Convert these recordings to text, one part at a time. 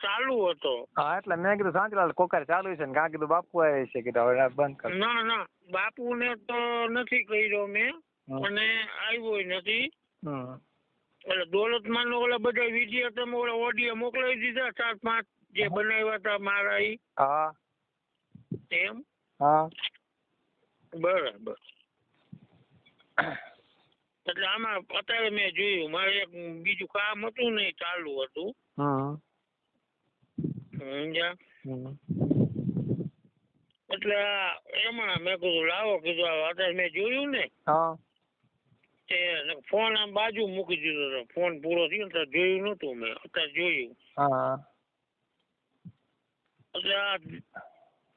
ચાલુ હતો. હા એટલે મેં કીધું શાંતિલાલ કોકર ચાલુ છે ને કાં કીધું બાપુ આવે છે કીધું હવે બંધ કર. ના ના બાપુને તો નથી કર્યો મેં અને આવ્યો નથી. એટલે દોલતમાન નો ઓલા બધા વીડિયો તમે ઓલા ઓડિયો મોકલાવી દીધા ચાર પાંચ જે બનાવ્યા હતા મારા ઈ? હા. એમ? હા. બરાબર. એટલે આમાં અત્યારે મેં જોયું મારે એક બીજું કામ હતું ને ચાલુ હતું. સમજ્યા. એટલે એમાં મેં કીધું લાવો કીધું આ અત્યારે મેં જોયું ને હા. તે ફોન આમ બાજુ મૂકી દીધો હતો ફોન પૂરો થયો તો જોયું નહોતું મેં અત્યારે જોયું. હા. એટલે આ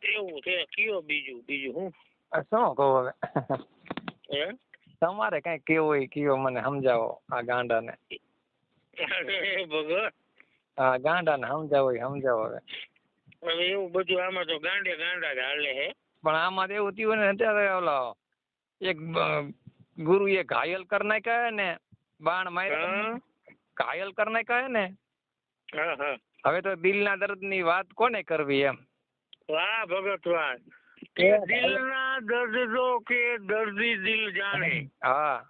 એવું છે કયો બીજું બીજું હું? શું કહું હવે? હે? તમારે કઈ કેવું હોય કયો મને સમજાવો આ ગાંડાને. અરે આ ગાંડાને સમજાવો સમજાવો હવે. હવે એવું બધું આમાં તો ગાંડે ગાંડા જ હાલે હે. પણ આમાં તો એવું થયું ને અત્યારે ઓલો એક ગુરુએ ઘાયલ કરી નાખ્યા ને બાણ માર્યા ઘાયલ કરી નાખ્યા ને. હવે તો હવે તો દિલના દર્દની વાત કોને કરવી એમ? વાહ ભગત વાહ. દિલના દર્દ તો કે દર્દી દિલ જાણે. હા.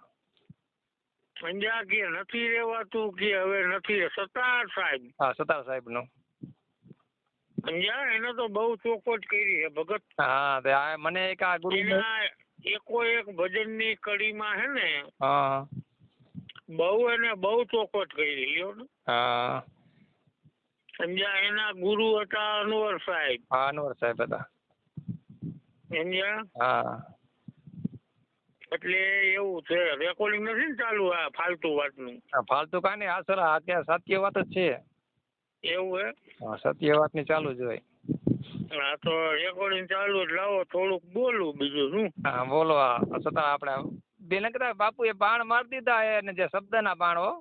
સમજ્યા કે નથી રહેવાતું કે હવે નથી સતાર સાહેબ. હા સતાર સાહેબનું સમજ્યા એને તો બહુ ચોખવટ કરી છે ભગત. હા તે આ મને એક આ ગુરુ એકો એક ભજનની કડીમાં હે ને હા. બહુ એને બહુ ચોખવટ કરી લ્યો ને. હા. સમજ્યા? એના ગુરુ હતા અનવર સાહેબ. હા અનવર સાહેબ હતા. સમજ્યા? હા. એટલે એવું છે રેકોર્ડિંગ નથી ને ચાલુ આ ફાલતુ વાતનું? આ ફાલતુ કાંઈ નહીં આસરા અત્યારે સત્ય વાત જ છે. એવું હે? હા, સત્ય વાતની ચાલુ જ હોય. હા તો રેકોર્ડિંગ ચાલુ જ લાવો થોડુંક બોલું બીજું શું? હા બોલો આ છતાં આપણે બેને કદાચ એ બાણ મારી દીધા એને જે શબ્દના બાણ હો.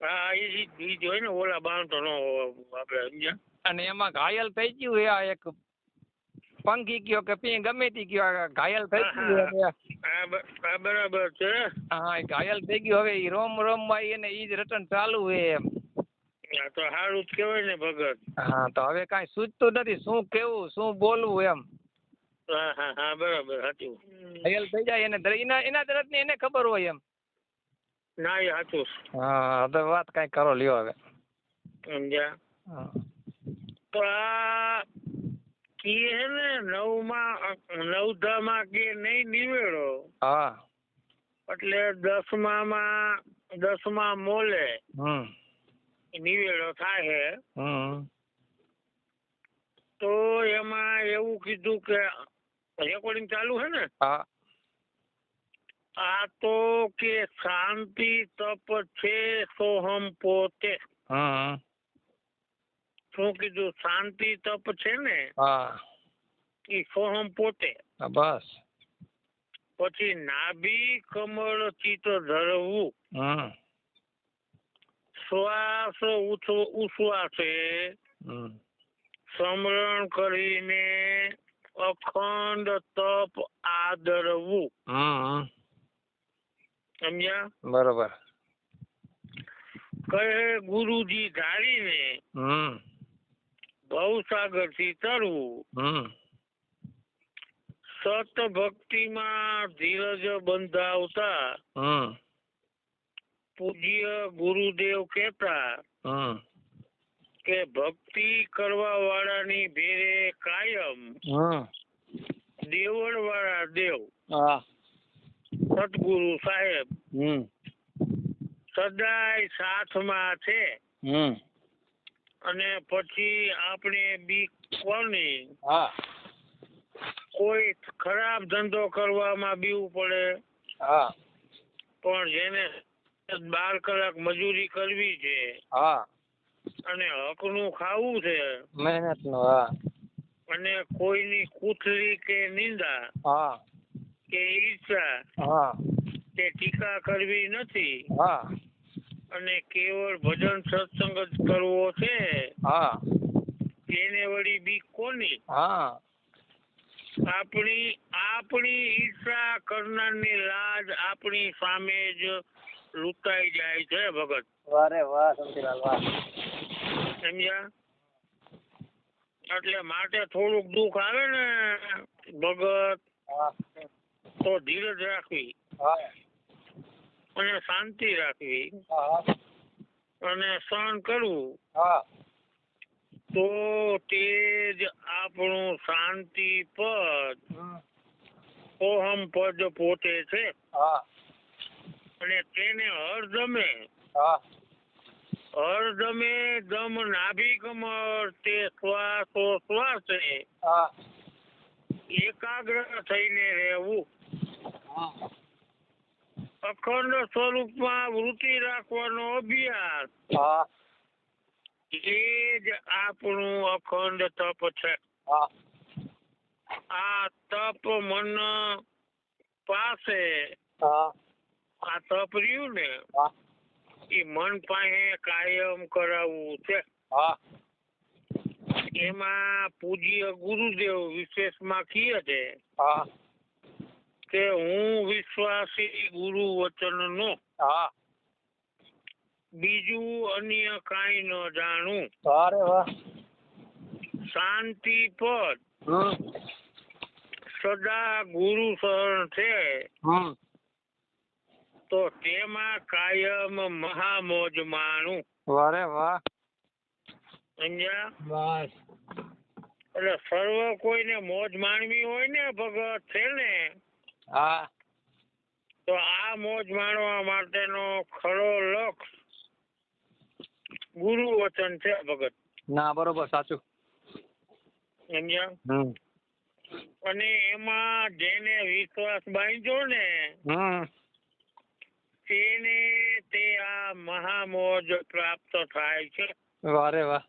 હા એ જ હોય ને ઓલા બાણ તો ન આપણે સમજ્યા? અને એમાં ઘાયલ થઈ ગયું એ આ એક પંખી કયો કે પી ગમે તે કયો ઘાયલ થઈ ગયું હવે. હા બરાબર છે. હા એ ઘાયલ થઈ ગયું હવે ઈ રોમ રોમમાં એને ઈ જ રટણ ચાલુ હે એમ. તો સારું જ કહેવાય ને ભગત. હા તો હવે કાંઈ સૂચતું નથી શું કેવું શું બોલવું એમ. હા હા હા બરાબર સાચું ઘાયલ થઈ જાય એને એના એના તરતની એને ખબર હોય એમ. ના એ સાચું હા તો વાત કાંઈ કરો લ્યો હવે. સમજ્યા? હા. તો આ કી હે ને નવમાં નવધામાં કે નહીં નિવેડો. હા. એટલે દસમામાં દસમા મોલે. હમ. નિવેડો થાય હમ. તો એમાં એવું કીધું કે રેકોર્ડિંગ ચાલુ છે ને? હા. આ તો કે શાંતિ તપ છે સોહમ પોતે. હમ. શું કીધું? શાંતિ તપ છે ને હા. એ સોહમ પોતે. બસ. પછી નાભી કમળ ચિત્ત ધરવું. શ્વાસ ઉશ્વાસે સમરણ કરીને અખંડ તપ આદરવું. સમજ્યા? બરોબર. કહે ગુરુજી ધારીને હમ. ભવસાગરથી તરવું. સત ભક્તિ માં ધીરજ બંધાવતા પૂજ્ય ગુરુદેવ કેતા કે ભક્તિ કરવા વાળાની ભેરે કાયમ દેવળ વાળા દેવ. સદગુરુ સાહેબ સદાય સાથમાં છે. હમ. અને પછી આપણે બી કોની? હા. કોઈ ખરાબ ધંધો કરવામાં બીવું પડે. હા. પણ જેને બાર કલાક મજૂરી કરવી છે હા. અને હકનું ખાવું છે મહેનતનું હા. અને કોઈની કુથલી કે નિંદા હા. કે ઈચ્છા હા. કે ટીકા કરવી નથી હા. અને કેવળ ભજન સત્સંગ જ કરવો છે? હા. તેને વળી બી કોની? હા. આપણી આપણી ઈર્ષા કરનારની લાજ આપણી સામે જ લૂંટાઈ જાય છે ભગત. વારે વાહ સમજીલાલ વાહ. સમજ્યા? એટલે માટે થોડુંક દુઃખ આવે ને ભગત. તો ધીરજ રાખવી. હા. અને શાંતિ રાખવી અને સહન કરવું તો તે જ આપણું શાંતિ પદ હમ. ઓહમ પદ પોતે છે. અને તેને હરદમે હરદમે દમ નાભી કમર તે શ્વાસો શ્વાસે એકાગ્ર થઈને રહેવું. અખંડ સ્વરૂપમાં વૃત્તિ રાખવાનો અભ્યાસ. હા. એ જ આપણું અખંડ તપ છે. આ તપ મન પાસે આ તપ રહ્યું ને એ મન પાસે કાયમ કરાવવું છે. હા. એમાં પૂજ્ય ગુરુદેવ વિશેષમાં કહે છે. હા. કે હું વિશ્વાસી ગુરુ વચનનો. હા. બીજું અન્ય કાંઈ ન જાણું. અરે વાહ. શાંતિ પદ. સદા ગુરુ શરણ છે. તો તેમાં કાયમ મહામોજ માણું. વારે વાહ. સમજ્યા બસ. એટલે સર્વ કોઈને મોજ માણવી હોય ને ભગત છે ને? હા. તો આ મોજ માણવા માટેનો ખરો લક્ષ ગુરુ વચન છે ભગત. ના બરોબર સાચું. સમજ્યા અને એમાં જેને વિશ્વાસ બાંધ્યો ને તેને તે આ મહામોજ પ્રાપ્ત થાય છે. વારે વાહ.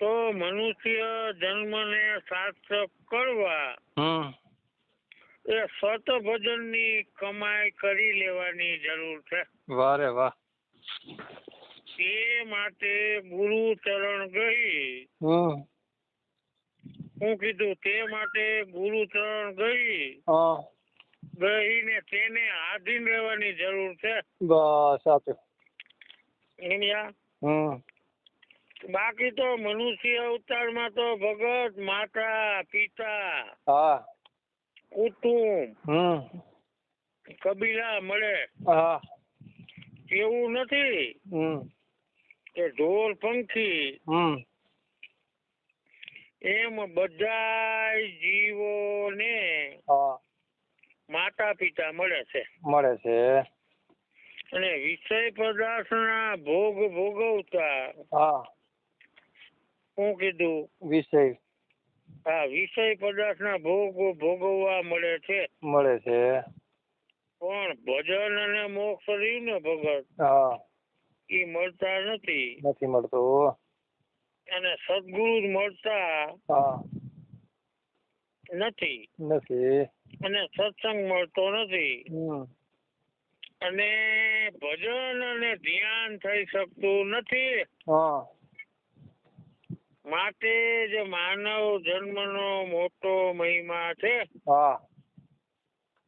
તો મનુષ્ય જન્મને સાર્થક કરવા એ સત ભજનની કમાઈ કરી લેવાની જરૂર છે. વારે વાહ. તે માટે ગુરુ ચરણ ગઈ. હું કીધું તે માટે ગુરુ ચરણ ગઈ. ગઈ ને તેને આધીન રહેવાની જરૂર છે. બસ હમ. બાકી તો મનુષ્ય અવતારમાં તો ભગત માતા પિતા. હા. કુટુંબ હમ. કબીલા મળે. હા. એવું નથી. હમ. કે ઢોર પંખી. હમ. એમ બધા જીવોને હા. માતા પિતા મળે છે. મળે છે. અને વિષય પદાર્થના ભોગ ભોગવતા હા. શું કીધું? વિષય. હા વિષય પદાર્થના ભોગો ભોગવવા મળે છે. મળે છે. પણ ભજન અને મોક્ષ રહ્યું ને ભગત હા. એ મળતા નથી. નથી મળતો. અને સદગુરુ જ મળતા હા. નથી. નથી. અને સત્સંગ મળતો નથી. અને ભજન અને ધ્યાન થઈ શકતું નથી. હા. માટે જ માનવ જન્મનો મોટો મહિમા છે. હા.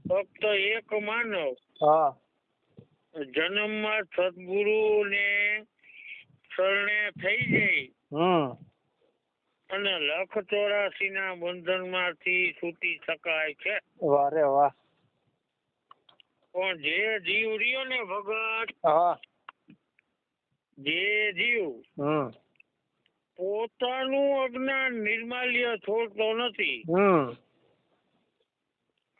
ફક્ત એક માનવ. હા. જન્મમાં સદગુરુ ને શરણે થઈ જાય. હમ. અને લખ ચોરાસી ના બંધનમાંથી છૂટી શકાય છે. વારે વાહ. પણ જે જીવ રહ્યો ને ભગત જે જીવ હમ. પોતાનું અજ્ઞાન નિર્માલ્ય છોડતો નથી.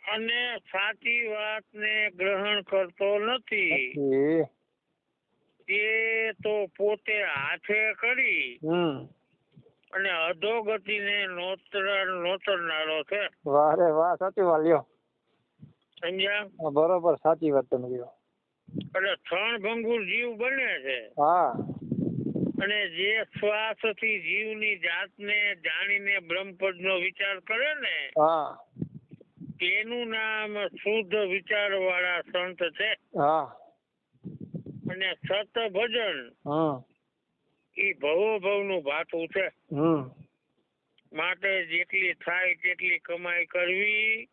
અને સાચી વાતને ગ્રહણ કરતો નથી. એ તે તો પોતે હાથે કરી અને અધોગતિને નોતર નોતરનારો છે. વારે વાહ સાચી વાત લ્યો. સમજ્યા? બરોબર સાચી વાત તમે કીધો એટલે ક્ષણ ભંગુર જીવ બને છે. હા. અને જે શ્વાસથી જીવની જાતને જાણીને બ્રહ્મપદનો વિચાર કરે ને હા. તેનું નામ શુદ્ધ વિચાર વાળા સંત છે. હા. અને સત ભજન એ ભવો ભવનું ભાતું છે. હમ. માટે જેટલી થાય તેટલી કમાઈ કરવી.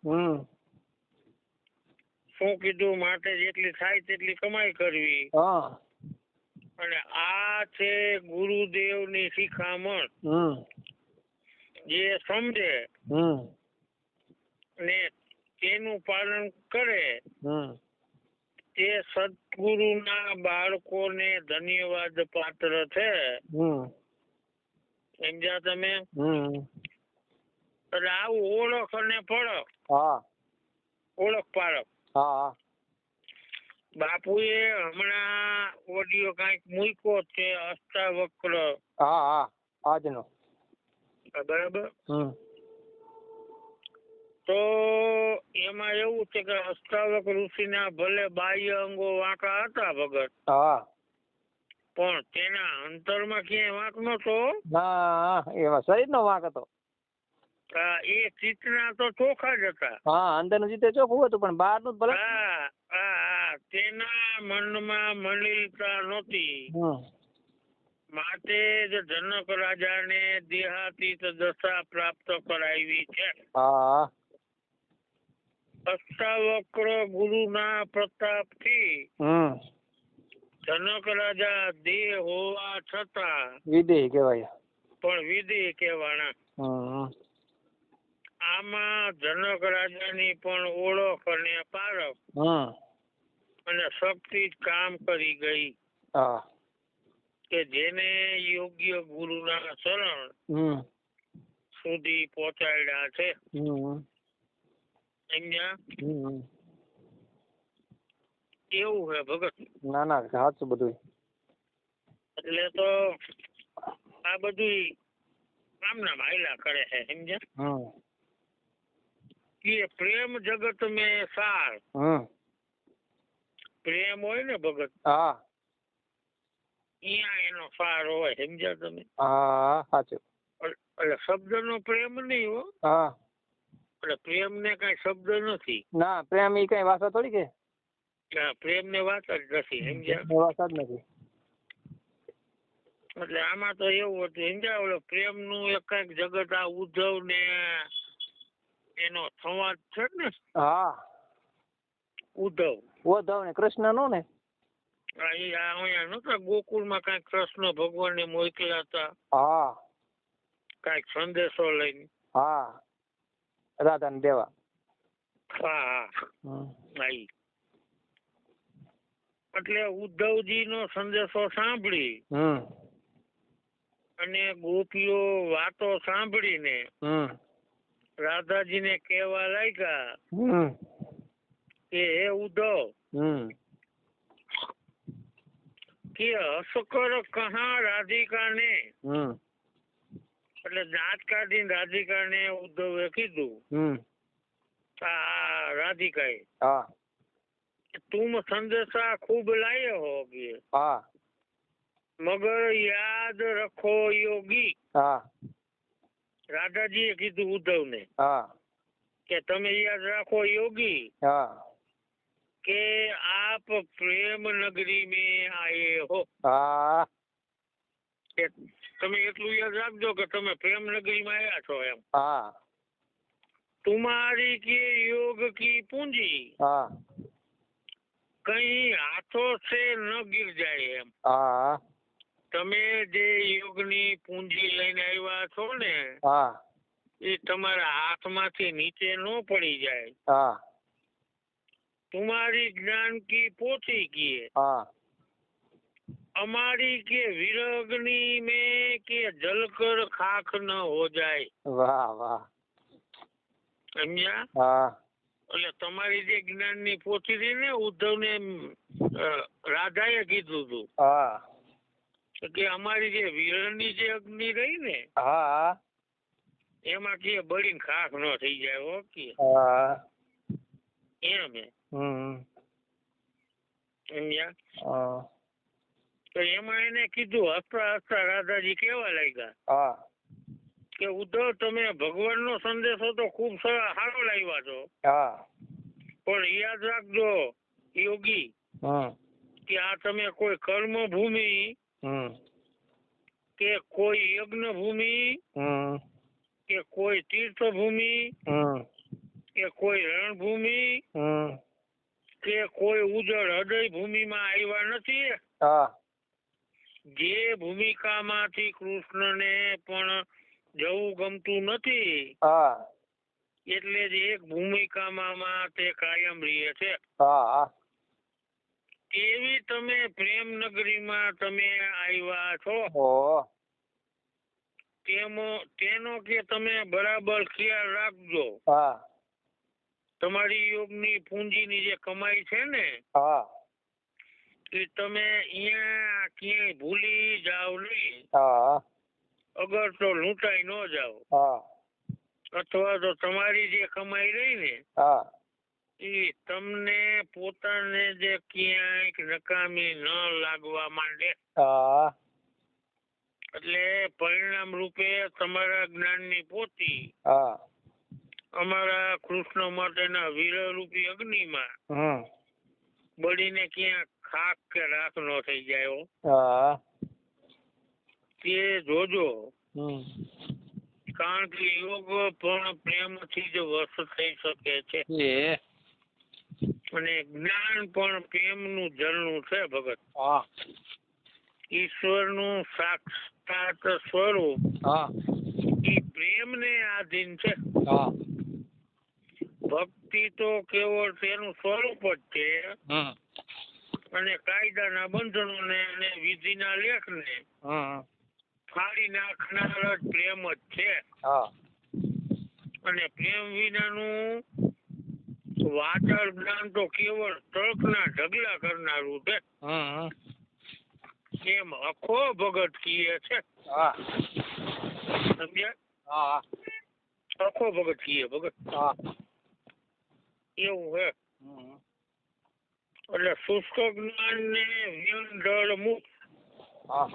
શું કીધું? માટે જેટલી થાય તેટલી કમાઈ કરવી. હા. અને આ છે ગુરુદેવની શિખામણ. હમ. જે સમજે ને તેનું પાલન કરે તે સદગુરુના બાળકોને ધન્યવાદ પાત્ર છે. સમજ્યા તમે? એટલે આવું ઓળખ અને પડખ ઓળખ હા હા. બાપુએ હમણાં ઓડિયો કાંઈક મૂક્યો છે અષ્ટાવક્ર. હા હા આજનો. બરાબર? હમ. તો એમાં એવું છે કે અષ્ટાવક ઋષિના ભલે બાહ્ય અંગો વાંકા હતા ભગત હા. પણ તેના અંતરમાં ક્યાંય વાંક નતો ના એમાં શરીરનો વાંક હતો. એ ચિત્તના તો ચોખા જ હતા. હા અંદરનું ચિત્ત ચોખ્ખું હતું પણ બહારનું નું ભલે. હા તેના મનમાં મલિનતા નહોતી. માટે જ જનક રાજાને દેહાતીત દશા પ્રાપ્ત કરાવી છે. અષ્ટાવક્ર ગુરુના પ્રતાપથી થી જનક રાજા દેહ હોવા છતાં વિદેહી કહેવાય. પણ વિદેહ કહેવાના. આમાં જનક રાજાની પણ ઓળખ અને પારખ અને શક્તિ કામ કરી ગઈ. કે જેને યોગ્ય ગુરુના શરણ હમ. સુધી પહોંચાડ્યા છે. સમજ્યા એવું હે ભગત? ના ના સાચું બધું એટલે તો આ બધું આમના નામ હાયલા કરે છે સમજ્યા? કે પ્રેમ જગત મેં સાર. પ્રેમ હોય ને ભગત હા. અહીંયા એનો સાર હોય સમજ્યા તમે? હા સાચું. એટલે શબ્દનો પ્રેમ નહીં હો. હા. એટલે પ્રેમ ને કઈ શબ્દ નથી. ના પ્રેમ એ કઈ વાસા થોડી કે? પ્રેમ ને વાત જ નથી સમજ્યા? વાત જ નથી. એટલે આમાં તો એવું હતું સમજ્યા? ઓલો પ્રેમનું એક કંઈક જગત આ ઉદ્ધવ ને એનો સંવાદ છે ને? હા. ઉદ્ધવ. ઉદ્ધવ ને કૃષ્ણ નો? ને ગોકુળમાં કંઈક કૃષ્ણ ભગવાન ને મોકલ્યા હતા. હા. કંઈક સંદેશો લઈને. હા. રાધા ને દેવા. હા. એટલે ઉદ્ધવજી નો સંદેશો સાંભળી અને ગોપીઓ વાતો સાંભળીને રાધાજી ને કેવા લાગ્યા કે હે ઉદ્ધવ કે અસકર કહા રાધિકા રાધિકાને એટલે દાંત કાઢીને રાધિકાને ઉદ્ધવે કીધું આ રાધિકાએ હા. તુમ સંદેશા ખૂબ લાયે હોગે મગર યાદ રખો યોગી. હા. રાધાજી એ કીધું ઉદ્ધવ ને કે તમે યાદ રાખો યોગી હા. કે આપ પ્રેમ નગરી મે આયે હો. હા. તમે એટલું યાદ રાખજો કે તમે પ્રેમ નગરી માં આયા છો એમ. હા. તુમારી કે યોગ કી पूंजी हाँ कहीं हाथों से न गिर जाए हम हाँ તમે જે યુગની પૂંજી લઈને આવ્યા છો ને હા. એ તમારા હાથમાંથી નીચે ન પડી જાય. હા. તમારી જ્ઞાન કી પહોંચી ગઈ હા. અમારી કે વિરગની મે કે જલકર ખાખ ન હો જાય. વાહ વાહ. સમજ્યા? હા. એટલે તમારી જે જ્ઞાનની પોચી રહી ને ઉદ્ધવ ને રાધા એ કીધું હતું હા. કે અમારી જે વિરણની જે અગ્નિ રહી ને હા. એમાં કે બળીને ખાખ ન થઈ જાય ઓકે હા. એમ હમ. સમજ્યા તો એમાં એને કીધું હસતા હસતા રાધાજી કેવા લાગ્યા? હા. કે ઉદ્ધવ તમે ભગવાનનો સંદેશો તો ખૂબ સારો લાવ્યા છો. હા. પણ યાદ રાખજો યોગી કે આ તમે કોઈ કર્મ ભૂમિ કે કોઈ યજ્ઞ ભૂમિ કે કોઈ તીર્થ ભૂમિ કે કોઈ રણભૂમિ કે કોઈ ઉજળ હૃદય ભૂમિમાં આવ્યા નથી? જે ભૂમિકામાંથી કૃષ્ણને પણ જવું ગમતું નથી એટલે જ એક ભૂમિકામાં માં તે કાયમ રહે છે. હા હા. એવી તમે પ્રેમ નગરીમાં તમે આવ્યા છો? તેનો તેનો કે તમે બરાબર ખ્યાલ રાખજો. હા. તમારી યોગની પૂંજીની જે કમાઈ છે ને હા. એ તમે અહીંયા ક્યાંય ભૂલી જાવ નહીં. હા. અગર તો લૂંટાઈ ન જાવ હા. અથવા તો તમારી જે કમાઈ રહી ને હા. એ તમને પોતાને જે ક્યાંક નકામી ન લાગવા માંડે. હા. એટલે પરિણામ રૂપે તમારા જ્ઞાનની પોતી હા. અમારા કૃષ્ણ માટેના વીરરૂપી અગ્નિમાં હમ. બળીને ક્યાંક ખાક કે રાખ નો થઈ જાય હા. તે જોજો. હમ. કારણ કે યોગ પણ પ્રેમથી જ વશ થઈ શકે છે. અને જ્ઞાન પણ પ્રેમનું ઝરણું છે ભગત. ઈશ્વરનું સાક્ષાત સ્વરૂપ ઈ પ્રેમને આધીન છે. ભક્તિ તો કેવળ તેનું સ્વરૂપ જ છે. અને કાયદાના બંધનોને અને વિધિના લેખને ને ફાડી નાખનાર જ પ્રેમ જ છે. અને પ્રેમ વિનાનું વાચાળ જ્ઞાન તો કેવળ તર્કના ઢગલા કરનારું છે. હમ એમ અખો ભગત કીએ છે. હા. સમજ્યા? હા અખો ભગત કીએ ભગત. હા. એવું હે હમ. એટલે શુષ્ક જ્ઞાન ને વ્યંઢળ મુક્ત હા.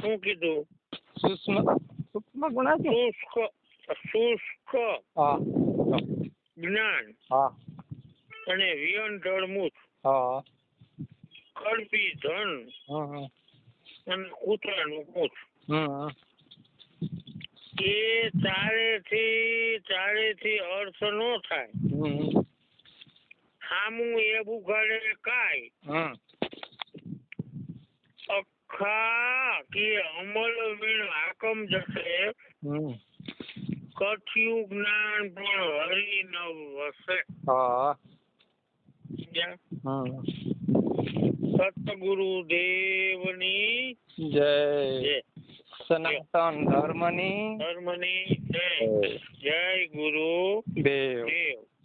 શું કીધું? સૂક્ષ્મ સૂક્ષ્મ ગુણા શુષ્ક શુષ્ક. હા. જ્ઞાન હા. અને વિયન હા. કલ્પી ધન હમ અને કૂતરાનું પૂછ હમ એ ચારેથી ચારેથી અર્થ નો થાય. હમ સામું એ બુઘાડે કાય અખા કે અમલ વીણ હાકમ જશે? કથ્યું જ્ઞાન પણ હરી ન વસે હા સતગુરુ દેવની જય. જય. સનાતન ધર્મની ધર્મની જય. જય ગુરુ દેવ. દેવ.